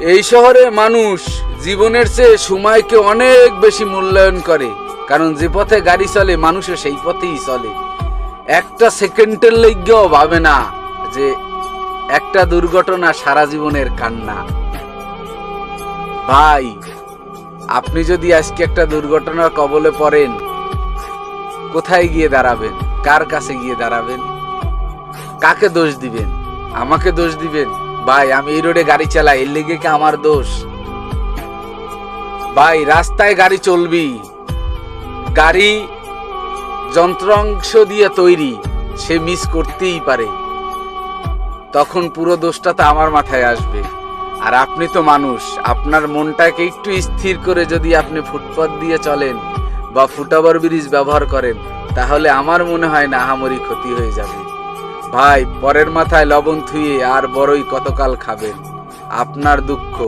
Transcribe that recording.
এই শহরে মানুষ জীবনের চেয়ে সময়কে অনেক বেশি মূল্যায়ন করে, কারণ যে পথে গাড়ি চলে, মানুষও সেই পথেই চলে। একটা সেকেন্ডের লেগেও ভাবে না যে একটা দুর্ঘটনা সারা জীবনের কান্না। ভাই, আপনি যদি আজকে একটা দুর্ঘটনার কবলে পড়েন, কোথায় গিয়ে দাঁড়াবেন? কার কাছে গিয়ে দাঁড়াবেন? কাকে দোষ দিবেন? আমাকে দোষ দিবেন? ভাই, আমি এই রোডে গাড়ি চালাই, এর লেগে কি আমার দোষ? ভাই, রাস্তায় গাড়ি চলবি। গাড়ি যন্ত্রাংশ দিয়ে তৈরি, সে মিস করতেই পারে। তখন পুরো দোষটা তো আমার মাথায় আসবে। আর আপনি তো মানুষ, আপনার মনটাকে একটু স্থির করে যদি আপনি ফুটপাথ দিয়ে চলেন বা ফুটওভার ব্রিজ ব্যবহার করেন, তাহলে আমার মনে হয় না আহামরি ক্ষতি হয়ে যাবে। ভাই পরের মাথায় লবণ থুয়ে আর বড়ই কতকাল খাবেন? আপনার দুঃখ।